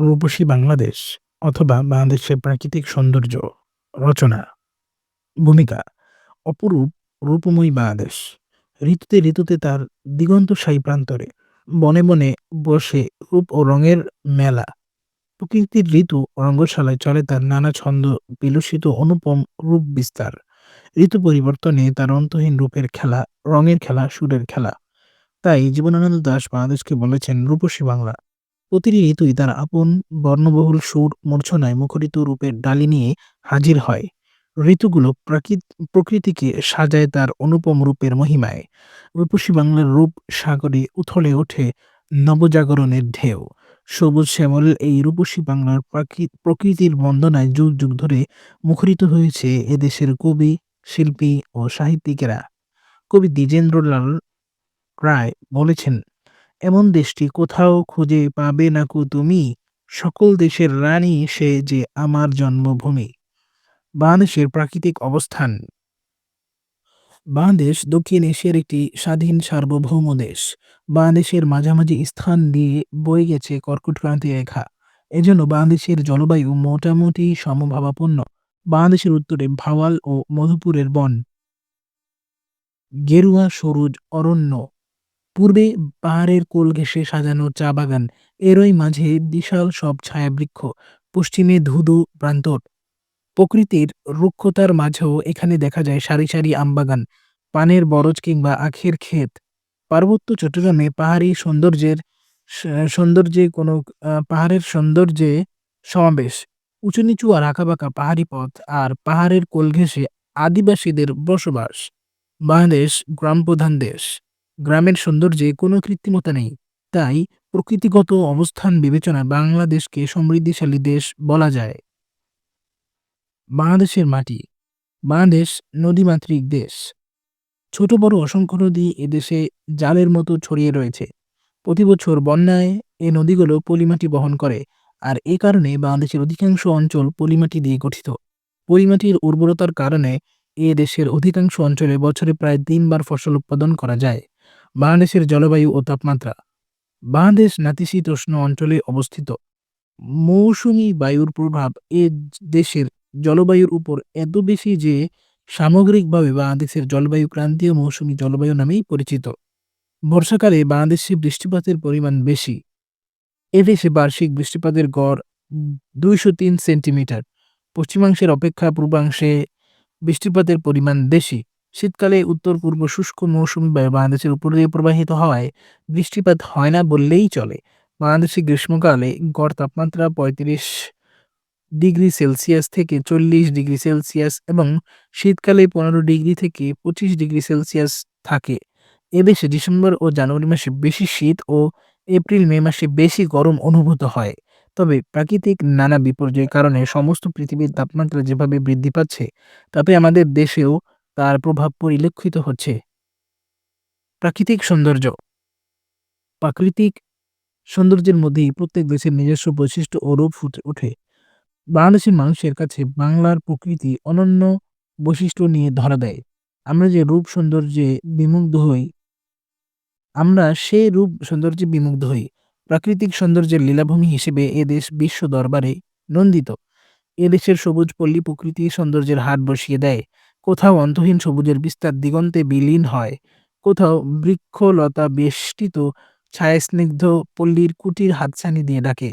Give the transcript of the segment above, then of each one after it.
রূপসী বাংলাদেশ অথবা বাংলাদেশের প্রাকৃতিক সৌন্দর্য রচনা। ভূমিকা, অপরূপ রূপময়ী বাংলাদেশ। ঋতুতে ঋতুতে তার দিগন্তসায়ী প্রান্তরে বনে বনে বসে রূপ ও রঙের মেলা। প্রকৃতির ঋতু রঙ্গশালায় চলে তার নানা ছন্দ বিলসিত অনুপম রূপ বিস্তার। ঋতু পরিবর্তনে তার অন্তহীন রূপের খেলা, রঙের খেলা, সুরের খেলা। তাই জীবনানন্দ দাস বাংলাদেশকে বলেছেন রূপসী বাংলা। প্রতিটি ঋতুই তার আপন বর্ণবহুল সুর, মূর্ছনায় মুখরিত রূপের ডালি নিয়ে হাজির হয়। ঋতুগুলো প্রাকৃত, প্রকৃতিকে সাজায় তার অনুপম রূপের মহিমায়। রূপসী বাংলার রূপ সাগরে উথলে ওঠে নবজাগরণের ঢেউ। সবুজ শ্যামল এই রূপসী বাংলার প্রাকৃ- প্রকৃতির বন্দনায় যুগ যুগ ধরে মুখরিত হয়েছে এদেশের কবি, শিল্পী ও সাহিত্যিকেরা। কবি দ্বিজেন্দ্রলাল রায় বলেছেন এমন দেশটি কোথাও খুঁজে পাবে না কো তুমি? সকল দেশের রানী সে যে আমার জন্মভূমি। বাংলাদেশের প্রাকৃতিক অবস্থান। বাংলাদেশ দক্ষিণ এশিয়ার একটি স্বাধীন সার্বভৌম দেশ। বাংলাদেশের মাঝামাঝি স্থান দিয়ে বয়ে গেছে কর্কটক্রান্তি রেখা। এজন্য বাংলাদেশের জলবায়ু মোটামুটি সমভাবাপন্ন। বাংলাদেশের উত্তরে ভাওয়াল ও মধুপুরের বন। গেরুয়া সরুজ অরণ্য। পূর্বে পাহাড়ের কোল ঘেঁষে সাজানো চা বাগান, এরই মাঝে বিশাল সব ছায়াবৃক্ষ, পশ্চিমে ধুধু প্রান্তর। প্রকৃতির রুক্ষতার মাঝেও এখানে দেখা যায় সারি সারি আমবাগান পানের বরজ কিংবা আখের ক্ষেত। পার্বত্য চট্টগ্রামে পাহাড়ি সৌন্দর্যের সৌন্দর্যে কোনো পাহাড়ের সৌন্দর্যে সমাবেশ। উঁচু নিচু আর আঁকাবাঁকা পাহাড়ি পথ আর পাহাড়ের কোল ঘেঁষে আদিবাসীদের বসবাস। বাংলাদেশ গ্রাম প্রধান দেশ। গ্রামের সৌন্দর্যে কোনো কৃত্রিমতা নেই। তাই প্রকৃতিগত অবস্থান বিবেচনায় বাংলাদেশকে সমৃদ্ধিশালী দেশ বলা যায়। বাংলাদেশের মাটি। বাংলাদেশ নদীমাতৃক দেশ। ছোট বড় অসংখ্য নদী এদেশে জালের মতো ছড়িয়ে রয়েছে। প্রতি বছর বন্যায় এ নদীগুলো পলিমাটি বহন করে আর এ কারণে বাংলাদেশের অধিকাংশ অঞ্চল পলিমাটি দিয়ে গঠিত। পলিমাটির উর্বরতার কারণে এ দেশের অধিকাংশ অঞ্চলে বছরে প্রায় তিনবার ফসল উৎপাদন করা যায়। বাংলাদেশের জলবায়ু ও তাপমাত্রা। বাংলাদেশ নাতিশীতোষ্ণ অঞ্চলে অবস্থিত। মৌসুমী বায়ুর প্রভাব এ দেশের জলবায়ুর উপর এত বেশি যে সামগ্রিকভাবে বাংলাদেশের জলবায়ু ক্রান্তীয় মৌসুমী জলবায়ু নামেই পরিচিত। বর্ষাকালে বাংলাদেশে বৃষ্টিপাতের পরিমাণ বেশি। এদেশে বার্ষিক বৃষ্টিপাতের গড় দুইশো তিন সেন্টিমিটার। পশ্চিমাংশের অপেক্ষা পূর্বাংশে বৃষ্টিপাতের পরিমাণ বেশি। শীতকালে উত্তর, পূর্ব শুষ্ক মৌসুমী বায়ু বাংলাদেশের উপর দিয়ে প্রবাহিত হওয়ায় বৃষ্টিপাত হয় না বললেই চলে। বাংলাদেশে গ্রীষ্মকালে গড় তাপমাত্রা পঁয়ত্রিশ ডিগ্রি সেলসিয়াস থেকে চল্লিশ ডিগ্রি সেলসিয়াস এবং শীতকালে পনেরো ডিগ্রি থেকে পঁচিশ ডিগ্রি সেলসিয়াস থাকে। এদেশে ডিসেম্বর ও জানুয়ারি মাসে বেশি শীত ও এপ্রিল, মে মাসে বেশি গরম অনুভূত হয়। তবে প্রাকৃতিক নানা বিপর্যয়ের কারণে সমস্ত পৃথিবীর তাপমাত্রা যেভাবে বৃদ্ধি পাচ্ছে, তাতে আমাদের দেশেও তার প্রভাব পরিলক্ষিত হচ্ছে। প্রাকৃতিক সৌন্দর্য। প্রাকৃতিক সৌন্দর্যের মধ্যেই প্রত্যেক দেশের নিজস্ব বৈশিষ্ট্য ও রূপ ফুটে ওঠে। বাংলাদেশের মানুষের কাছে বাংলার প্রকৃতি অনন্য বৈশিষ্ট্য নিয়ে ধরা দেয়। আমরা যে রূপ সৌন্দর্যে বিমুগ্ধ হই, আমরা সে রূপ সৌন্দর্যে বিমুগ্ধ হই। প্রাকৃতিক সৌন্দর্যের লীলাভূমি হিসেবে এ দেশ বিশ্ব দরবারে নন্দিত। এ দেশের সবুজ পল্লী প্রকৃতি সৌন্দর্যের হাট বসিয়ে দেয়। কোথাও অন্তহীন সবুজের বিস্তার দিগন্তে বিলীন হয়, কোথাও বৃক্ষলতা বেষ্টিত, ছায়াস্নিগ্ধ পল্লীর কুটির হাতছানি দিয়ে ডাকে।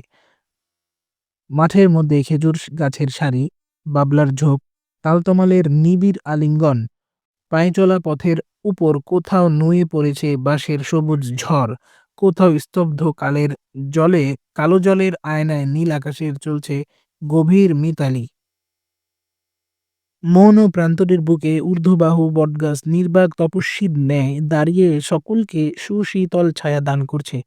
মাঠের মধ্যে খেজুর গাছের সারি, বাবলার ঝোপ, তালতমালের নিবিড় আলিঙ্গন পায়ে চলা পথের উপর কোথাও নুয়ে পড়েছে বাঁশের সবুজ ঝড়, কোথাও স্তব্ধ কালের জলে, কালো জলের আয়নায় নীল আকাশের চলছে গভীর মিতালি। মন ও প্রান্তরের বুকে ঊর্ধ্ববাহু বটগাছ নির্বাক তপস্বীর ন্যায় দাঁড়িয়ে সকলকে সুশীতল ছায়া দান করছে।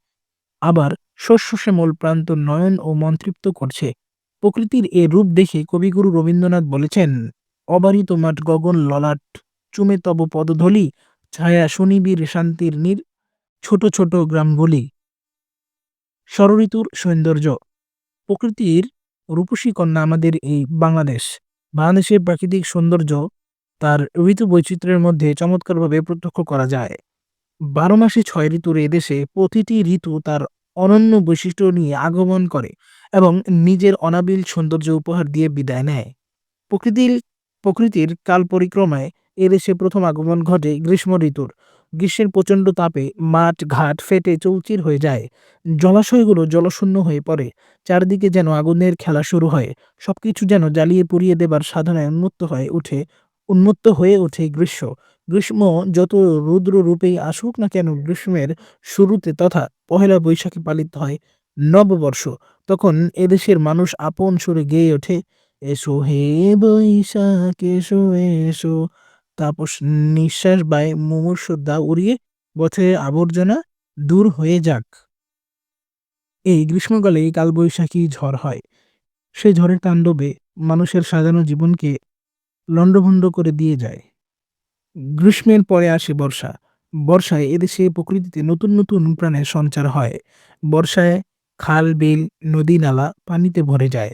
আবার শস্য শ্যামল প্রান্ত নয়ন ও মন্ত্রিপ্ত করছে। প্রকৃতির এ রূপ দেখে কবিগুরু রবীন্দ্রনাথ বলেছেন, অবারিত মাঠ গগন ললাট, চুমে তব পদধূলি, ছায়া শনিবীর শান্তির নীর, ছোট ছোট গ্রামগুলি। ষড়ঋতুর সৌন্দর্য, প্রকৃতির রূপসী কন্যা আমাদের এই বাংলাদেশ। বাংলাদেশের প্রাকৃতিক সৌন্দর্য তার ঋতু বৈচিত্র্যের মধ্যে চমৎকারভাবে প্রত্যক্ষ করা যায়। বারো মাসে ছয় ঋতুর এদেশে প্রতিটি ঋতু তার অনন্য বৈশিষ্ট্য নিয়ে আগমন করে এবং নিজের অনাবিল সৌন্দর্য উপহার দিয়ে বিদায় নেয়। প্রকৃতির প্রকৃতির কাল পরিক্রমায় এদেশে প্রথম আগমন ঘটে গ্রীষ্ম ঋতুর। গ্রীষ্মের প্রচণ্ড তাপে মাঠ, ঘাট ফেটে চৌচির হয়ে যায়। জলাশয়গুলো জলশূন্য হয়ে পড়ে। চারদিকে যেন আগুনের খেলা শুরু হয়। সবকিছু যেন জ্বালিয়ে পুড়িয়ে দেবার সাধনায় উন্মত্ত হয়ে ওঠে, উন্মত্ত হয়ে ওঠে গ্রীষ্ম। গ্রীষ্ম যত রুদ্র রূপেই আসুক না কেন গ্রীষ্মের শুরুতে তথা পহেলা বৈশাখে পালিত হয় নববর্ষ। তখন এদেশের মানুষ আপন সুরে গেয়ে ওঠে, এসো হে বৈশাখ, এসো এসো। তাপস নিঃশ্বাস বায় মুমূর্ষ দা উড়িয়ে বছরের আবর্জনা দূর হয়ে যাক। এই গ্রীষ্মকালে কালবৈশাখী ঝড় হয়। সেই ঝড়ের তাণ্ডবে মানুষের সাজানো জীবনকে লণ্ডভণ্ড করে দিয়ে যায়। গ্রীষ্মের পরে আসে বর্ষা। বর্ষায় এদেশে প্রকৃতিতে নতুন নতুন প্রাণের সঞ্চার হয়। বর্ষায় খাল, বিল, নদী, নালা পানিতে ভরে যায়।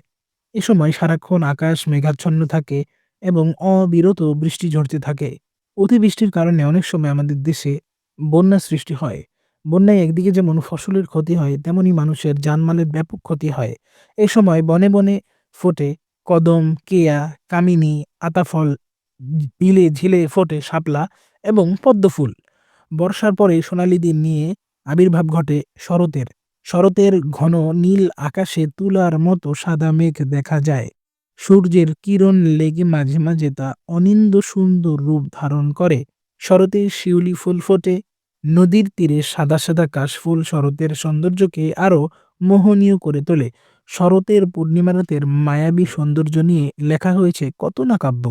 এ সময় সারাক্ষণ আকাশ মেঘাচ্ছন্ন থাকে। এবং অবিরত বৃষ্টি ঝরতে থাকে। অতিবৃষ্টির কারণে অনেক সময় আমাদের দেশে বন্যা সৃষ্টি হয়। বন্যায় একদিকে যেমন ফসলের ক্ষতি হয়, তেমনি মানুষের জানমালের ব্যাপক ক্ষতি হয়। এ সময় বনে বনে ফোটে কদম, কেয়া, কামিনী, আতাফল, বিলে ঝিলে ফোটে শাপলা এবং পদ্মফুল বর্ষার পরে সোনালি দিন নিয়ে আবির্ভাব ঘটে শরতের। শরতের ঘন নীল আকাশে তুলার মতো সাদা মেঘ দেখা যায়। সূর্যের কিরণ লেগে মাঝে মাঝে তা অনিন্দ সুন্দর রূপ ধারণ করে। শরতে শিউলি ফুল ফোটে, নদীর তীরে সাদা সাদা কাশফুল শরতের সৌন্দর্যকে আরও মোহনীয় করে তোলে। শরতের পূর্ণিমারাতের মায়াবী সৌন্দর্য নিয়ে লেখা হয়েছে কত না কাব্য।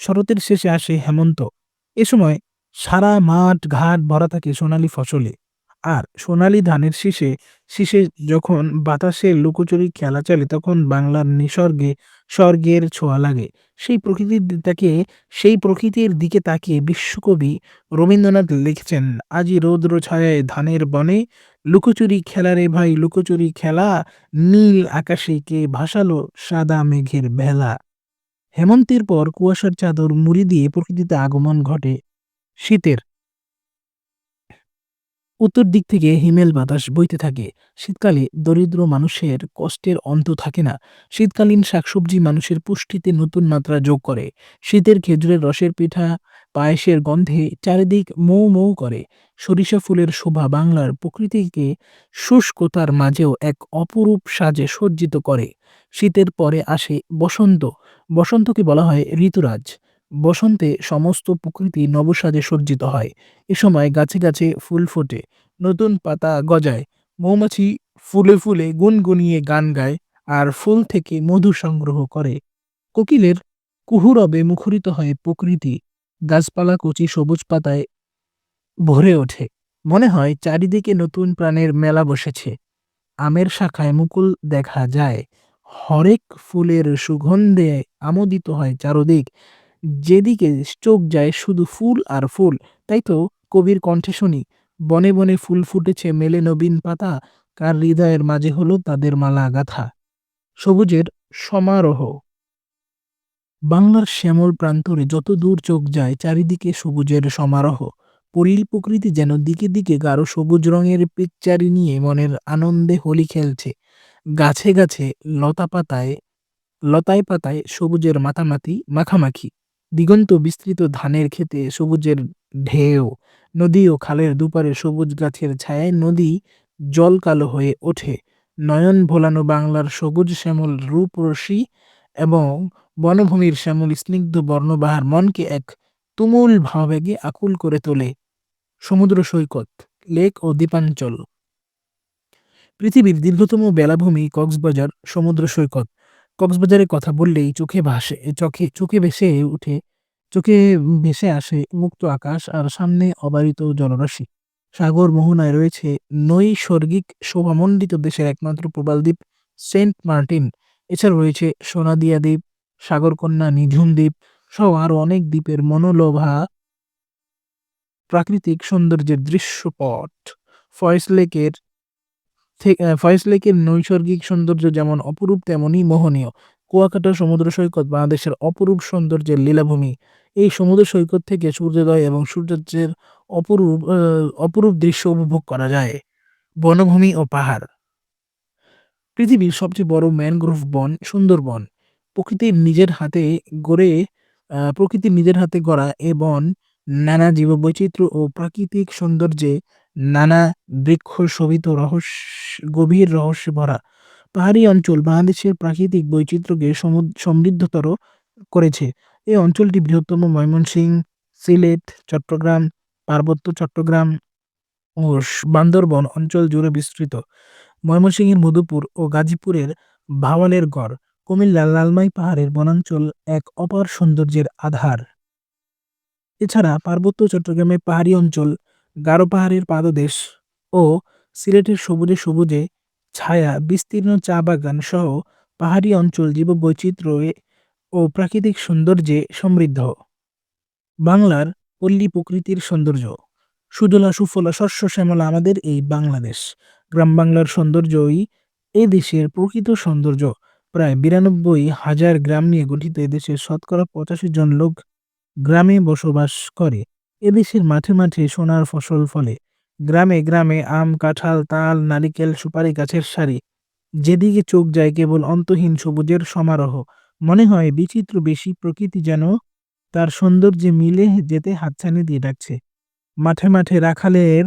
শরতের শেষে আসে হেমন্ত। এ সময় সারা মাঠ ঘাট ভরা থাকে সোনালি ফসলে। আর সোনালি ধানের শীষে শীষে যখন বাতাসে লুকোচুরি খেলা চলে, তখন বাংলার নিসর্গে স্বর্গের ছোঁয়া লাগে। সেই প্রকৃতির তাকে, সেই প্রকৃতির দিকে তাকিয়ে বিশ্বকবি রবীন্দ্রনাথ লিখছেন, আজি রৌদ্র ছায়ায় ধানের বনে, লুকোচুরি খেলা রে ভাই, লুকোচুরি খেলা, নীল আকাশে কে ভাসালো সাদা মেঘের বেলা। হেমন্তের পর কুয়াশার চাদর মুড়ি দিয়ে প্রকৃতিতে আগমন ঘটে শীতের। উত্তর দিক থেকে হিমেল বাতাস বইতে থাকে। শীতকালে দরিদ্র মানুষের কষ্টের অন্ত থাকে না। শীতকালীন শাকসবজি মানুষের পুষ্টিতে নতুন মাত্রা যোগ করে। শীতের খেজুরের রসের পিঠা পায়েসের গন্ধে চারিদিক মৌ মৌ করে। সরিষা ফুলের শোভা বাংলার প্রকৃতিকে শুষ্কতার মাঝেও এক অপরূপ সাজে সজ্জিত করে। শীতের পরে আসে বসন্ত। বসন্তকে বলা হয় ঋতুরাজ। বসন্তে সমস্ত প্রকৃতি নবসাজে সজ্জিত হয়। এ সময় গাছে গাছে ফুল ফোটে, নতুন পাতা গজায়। মৌমাছি ফুলে ফুলে গুনগুনিয়ে গান গায় আর ফুল থেকে মধু সংগ্রহ করে। কোকিলের কুহুরবে মুখরিত হয় প্রকৃতি, গাছপালা কচি সবুজ পাতায় ভরে ওঠে। মনে হয় চারিদিকে নতুন প্রাণের মেলা বসেছে। আমের শাখায় মুকুল দেখা যায়। হরেক ফুলের সুগন্ধে আমোদিত হয় চারদিক। যেদিকে চোখ যায় শুধু ফুল আর ফুল, তাই তো কবির কণ্ঠে শুনি, বনে বনে ফুল ফুটেছে মেলে নবীন পাতা, কার হৃদয়ের মাঝে হলো তাদের মালা গাথা। সবুজের সমারোহ। বাংলার শ্যামল প্রান্তরে যত দূর চোখ যায়, চারিদিকে সবুজের সমারোহ। পরিল প্রকৃতি যেন দিকে দিকে গাঢ় সবুজ রঙের পিকচারি নিয়ে মনের আনন্দে হোলি খেলছে। গাছে গাছে লতা পাতায়, লতায় পাতায় সবুজের মাতামাতি, মাখামাখি। দিগন্ত বিস্তৃত ধানের ক্ষেতে সবুজের ঢেউ, নদী ও খালের দুপারে সবুজ গাছের ছায়ায় নদী জল কালো হয়ে ওঠে। নয়ন ভোলানো বাংলার সবুজ শ্যামল রূপরশি এবং বনভূমির শ্যামল স্নিগ্ধ বর্ণবাহার মনকে এক তুমুল ভাবাবেগে আকুল করে তোলে। সমুদ্র সৈকত, লেক ও দ্বীপাঞ্চল। পৃথিবীর দীর্ঘতম বেলাভূমি কক্সবাজার সমুদ্র সৈকত। কক্সবাজারের কথা বললেই চোখে ভাসে, চোখে চোখে ভেসে উঠে, চোখে ভেসে আসে মুক্ত আকাশ আর সামনে অবারিত জলরাশি। সাগর মোহনায় রয়েছে নৈসর্গিক শোভামণ্ডিত দেশের একমাত্র প্রবাল দ্বীপ সেন্ট মার্টিন। এছাড়া রয়েছে সোনাদিয়া দ্বীপ, সাগরকন্যা নিঝুম দ্বীপ সহ আরও অনেক দ্বীপের মনোলোভা প্রাকৃতিক সৌন্দর্যের দৃশ্যপট। ফয়েস লেকের ফয়েস লেকের নৈসর্গিক সৌন্দর্য যেমন অপরূপ তেমনই মোহনীয়। কুয়াকাটা সমুদ্র সৈকত বাংলাদেশের অপরূপ সৌন্দর্যের লীলাভূমি। এই সমুদ্র সৈকত থেকে সূর্যোদয় এবং সূর্যাস্তের অপরূপ অপরূপ দৃশ্য উপভোগ করা যায়। বনভূমি ও পাহাড়। পৃথিবীর সবচেয়ে বড় ম্যানগ্রোভ বন সুন্দরবন। প্রকৃতির নিজের হাতে গড়ে প্রকৃতির নিজের হাতে গড়া এ বন নানা জীববৈচিত্র্য ও প্রাকৃতিক সৌন্দর্যে নানা বৃক্ষ শোভিত রহস্য, গভীর রহস্যে ভরা পাহাড়ি অঞ্চল বাংলাদেশের প্রাকৃতিক বৈচিত্র্যকে সমুদ- সমৃদ্ধতর করেছে। এই অঞ্চলটি বৃহত্তম ময়মনসিংহ, সিলেট, চট্টগ্রাম, পার্বত্য চট্টগ্রাম ও বান্দরবন অঞ্চল জুড়ে বিস্তৃত। ময়মনসিংহের মধুপুর ও গাজীপুরের ভাওয়ালের গড় কুমিল্লার লালমাই পাহাড়ের বনাঞ্চল এক অপার সৌন্দর্যের আধার। এছাড়া পার্বত্য চট্টগ্রামের পাহাড়ি অঞ্চল গারো পাহাড়ের পাদদেশ ও সিলেটের সবুজে সবুজে ছায়া, বিস্তীর্ণ চা বাগান সহ পাহাড়ি অঞ্চল, জীববৈচিত্র্যে ও প্রাকৃতিক সৌন্দর্যে সমৃদ্ধ। বাংলার পল্লী প্রকৃতির সৌন্দর্য। সুজলা, সুফলা, শস্য, শ্যামলা আমাদের এই বাংলাদেশ। গ্রাম বাংলার সৌন্দর্যই এ দেশের প্রকৃত সৌন্দর্য। প্রায় বিরানব্বই হাজার গ্রাম নিয়ে গঠিত এদেশের শতকরা পঁচাশি জন লোক গ্রামে বসবাস করে। এদেশের মাঠে মাঠে সোনার ফসল ফলে। গ্রামে গ্রামে আম, কাঁঠাল, তাল, নারিকেল, সুপারি গাছের সারি। যেদিকে চোখ যায় কেবল অন্তহীন সবুজের সমারোহ। মনে হয় বিচিত্র বেশি প্রকৃতি যেন তার সৌন্দর্যে মিলে যেতে হাতছানি দিয়ে ডাকছে। মাঠে মাঠে রাখালের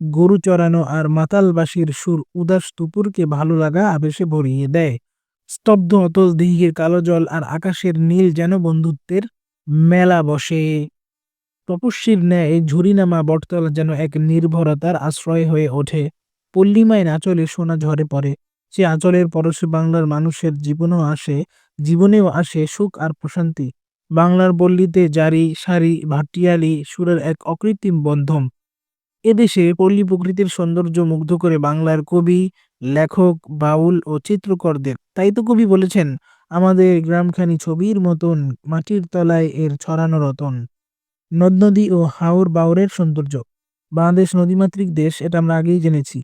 গরু চড়ানো আর মাতালবাসীর সুর উদাস দুপুরকে ভালো লাগা আবেশে ভরিয়ে দেয়। স্তব্ধ অতল দিঘির কালো জল আর আকাশের নীল যেন বন্ধুত্বের মেলা বসে। তপস্বীর ন্যায় ঝুরিনামা বটতলা যেন এক নির্ভরতার আশ্রয় হয়ে ওঠে। পল্লিমায় আঁচলে সোনা ঝরে পড়ে। সে আঁচলের পরশে বাংলার মানুষের জীবনও আসে, জীবনেও আসে সুখ আর প্রশান্তি। বাংলার পল্লীতে জারি, সারি, ভাটিয়ালি সুরের এক অকৃত্রিম বন্ধম এদেশে পল্লী প্রকৃতির সৌন্দর্য মুগ্ধ করে বাংলার কবি, লেখক, বাউল ও চিত্রকরদের। তাই তো কবি বলেছেন, আমাদের গ্রামখানি ছবির মতন মাটির তলায় এর ছড়ানো রতন। নদ নদী ও হাওর বাওরের সৌন্দর্য। বাংলাদেশ নদীমাতৃক দেশ, এটা আমরা আগেই জেনেছি।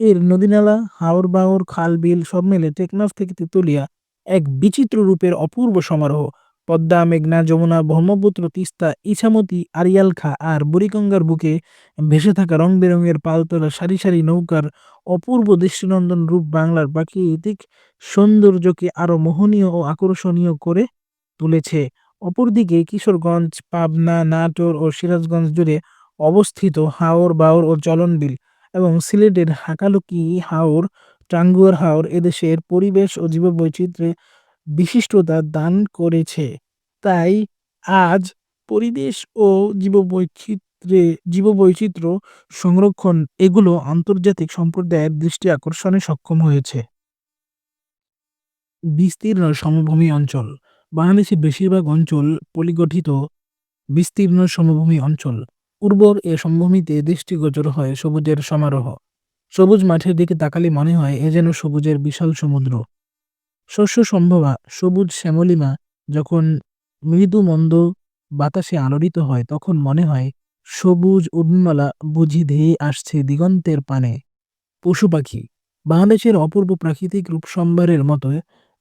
এর নদীনালা, হাওর বাওর খাল, বিল সব মিলে টেকনাফ থেকে তেতুলিয়া এক বিচিত্র রূপের অপূর্ব সমারোহ। পদ্মা, মেঘনা, যমুনা, ব্রহ্মপুত্র, তিস্তা, ইছামতি আরিয়াল খা আর বুড়িগঙ্গার বুকে ভেসে থাকা রং বেরঙের পালতোলা সারি সারি নৌকার অপূর্ব দৃষ্টিনন্দন রূপ বাংলার প্রাকৃতিক সৌন্দর্যকে আরও মোহনীয় ও আকর্ষণীয় করে তুলেছে। অপরদিকে কিশোরগঞ্জ, পাবনা, নাটোর ও সিরাজগঞ্জ জুড়ে অবস্থিত হাওর বাওর ও চলনবিল এবং সিলেটের হাকালুকি হাওর, টাঙ্গুয়ার হাওর এদেশের পরিবেশ ও জীববৈচিত্র্যে বিশিষ্টতা দান করেছে। তাই আজ পরিবেশ ও জীববৈচিত্র্যে, জীববৈচিত্র্য সংরক্ষণ এগুলো আন্তর্জাতিক সম্প্রদায়ের দৃষ্টি আকর্ষণে সক্ষম হয়েছে। বিস্তীর্ণ সমভূমি অঞ্চল বাংলাদেশের বেশিরভাগ অঞ্চল পলিগঠিত বিস্তীর্ণ সমভূমি অঞ্চল। উর্বর এ সমভূমিতে দৃষ্টিগোচর হয় সবুজের সমারোহ। সবুজ মাঠের দিকে তাকালে মনে হয় এ যেন সবুজের বিশাল সমুদ্র। শস্য সম্ভবা সবুজ শ্যামলিমা যখন মৃদু মন্দ বাতাসে আলোড়িত হয়, তখন মনে হয় সবুজ উর্মিমালা বুঝি ধেয়ে আসছে দিগন্তের পানে। পশু পাখি। বাংলাদেশের অপূর্ব প্রাকৃতিক রূপ সম্ভারের মতো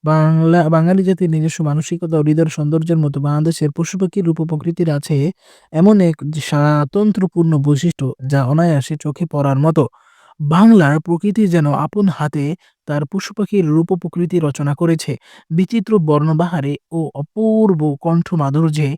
বাংলা, বাঙালি জাতির নিজস্ব মানসিকতা ও সৌন্দর্যের মতো বাংলাদেশের পশু পাখির রূপ প্রকৃতির আছে এমন এক স্বাতন্ত্রপূর্ণ বৈশিষ্ট্য যা অনায়াসে চোখে পড়ার মতো। বাংলার প্রকৃতি যেন আপন হাতে তার পশু পাখির রূপ প্রকৃতি রচনা করেছে। বিচিত্র বর্ণবাহারে ও অপূর্ব কণ্ঠ মাধুর্যে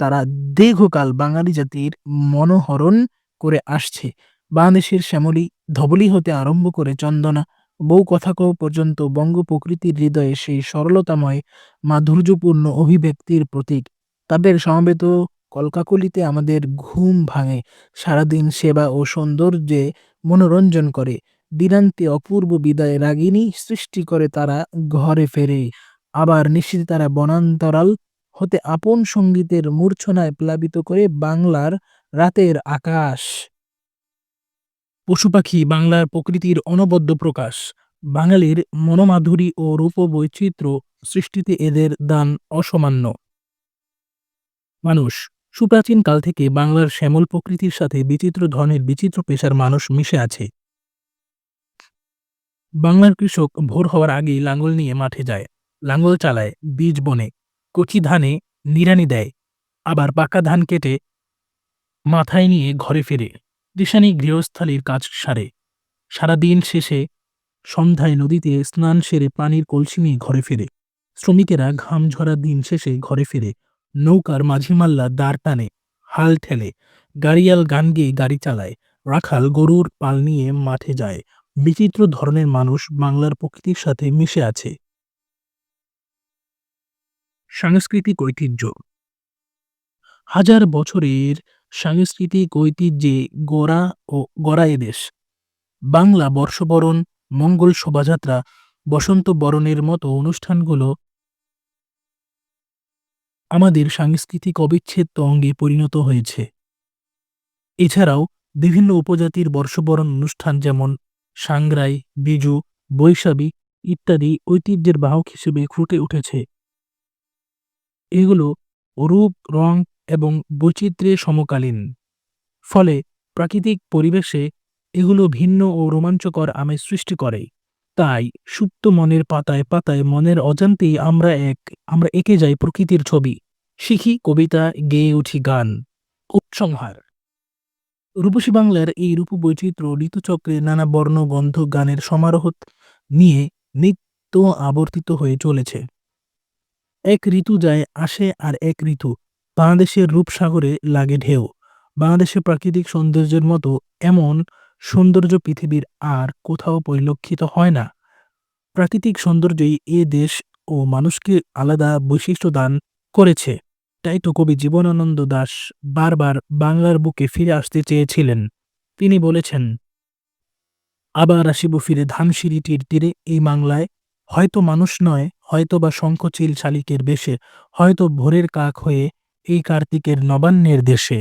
তারা দীর্ঘকাল বাঙালি জাতির মনোহরণ করে আসছে। বাংলাদেশের শ্যামলী ধবলি হতে আরম্ভ করে চন্দনা বউ কথা পর্যন্ত বঙ্গ প্রকৃতির হৃদয়ে সেই সরলতাময়, মাধুর্যপূর্ণ অভিব্যক্তির প্রতীক। তাদের সমবেত কলকাকলিতে আমাদের ঘুম ভাঙে, সারাদিন সেবা ও সৌন্দর্যে মনোরঞ্জন করে। দিনান্তে অপূর্ব বিদায় রাগিনী সৃষ্টি করে তারা ঘরে ফেরে। আবার নিশ্চিত তারা বনান্তরাল হতে আপন সঙ্গীতের মূর্ছনায় প্লাবিত করে বাংলার রাতের আকাশ। পশু পাখি বাংলার প্রকৃতির অনবদ্য প্রকাশ। বাঙালির মনোমাধুরী ও রূপবৈচিত্র্য সৃষ্টিতে এদের দান অসমান্য। মানুষ, সুপ্রাচীন কাল থেকে বাংলার শ্যামল প্রকৃতির সাথে বিচিত্র ধরনের বিচিত্র পেশার মানুষ মিশে আছে। বাংলার কৃষক ভোর হওয়ার আগেই লাঙ্গল নিয়ে মাঠে যায়। লাঙ্গল চালায়, বীজ বনে, কচি ধানে নিড়ানি দেয়, আবার পাকা ধান কেটে মাথায় নিয়ে ঘরে ফেরে। দিশানি গৃহস্থালির কাজ সারে। সারাদিন শেষে সন্ধ্যায় নদীতে স্নান সেরে পানির কলসি নিয়ে ঘরে ফেরে। শ্রমিকেরা ঘাম ঝরা দিন শেষে ঘরে ফিরে। নৌকার মাঝিমাল্লা দাঁড় টানে, হাল ঠেলে, গাড়িয়াল গান গেয়ে গাড়ি চালায়, রাখাল গরুর পাল নিয়ে মাঠে যায়। বিচিত্র ধরনের মানুষ বাংলার প্রকৃতির সাথে মিশে আছে। সাংস্কৃতিক ঐতিহ্য। হাজার বছরের সাংস্কৃতিক ঐতিহ্যে গড়া ও গড়া এদেশ বাংলা বর্ষবরণ, মঙ্গল শোভাযাত্রা, বসন্ত বরণের মতো অনুষ্ঠানগুলো আমাদের সাংস্কৃতিক অবিচ্ছেদ্য অঙ্গে পরিণত হয়েছে। এছাড়াও বিভিন্ন উপজাতির বর্ষবরণ অনুষ্ঠান যেমন সাংগ্রাই, বিজু, বৈশাবী ইত্যাদি ঐতিহ্যের বাহক হিসেবে ফুটে উঠেছে। এগুলো রূপ রং এবং বৈচিত্র্যে সমকালীন। ফলে প্রাকৃতিক পরিবেশে এগুলো ভিন্ন ও রোমাঞ্চকর আমেজ সৃষ্টি করে। তাই সুপ্ত মনের পাতায় পাতায় মনের অজান্তেই আমরা এক, আমরা এঁকে যাই প্রকৃতির ছবি। শিখি কবিতা, গেয়ে উঠি গান। উপসংহার রূপসী বাংলার এই রূপ বৈচিত্র্য ঋতুচক্রে নানা বর্ণ, গন্ধ, গানের সমারোহ নিয়ে নিত্য আবর্তিত হয়ে চলেছে। এক ঋতু যায়, আসে আর এক ঋতু বাংলাদেশের রূপসাগরে লাগে ঢেউ। বাংলাদেশের প্রাকৃতিক সৌন্দর্যের মতো এমন সৌন্দর্য পৃথিবীর আর কোথাও পরিলক্ষিত হয় না। প্রাকৃতিক সৌন্দর্যই এ দেশ ও মানুষকে আলাদা বৈশিষ্ট্য দান করেছে। তাই তো কবি জীবনানন্দ দাশ বারবার বাংলার বুকে ফিরে আসতে চেয়েছিলেন। তিনি বলেছেন, আবার আসিব ফিরে ধানসিঁড়িটির তীরে এই বাংলায়। হয়তো মানুষ নয় হয়তো বা শঙ্খচিল শালিকের বেশে, হয়তো ভোরের কাক হয়ে এই কার্তিকের নবান্নের দেশে।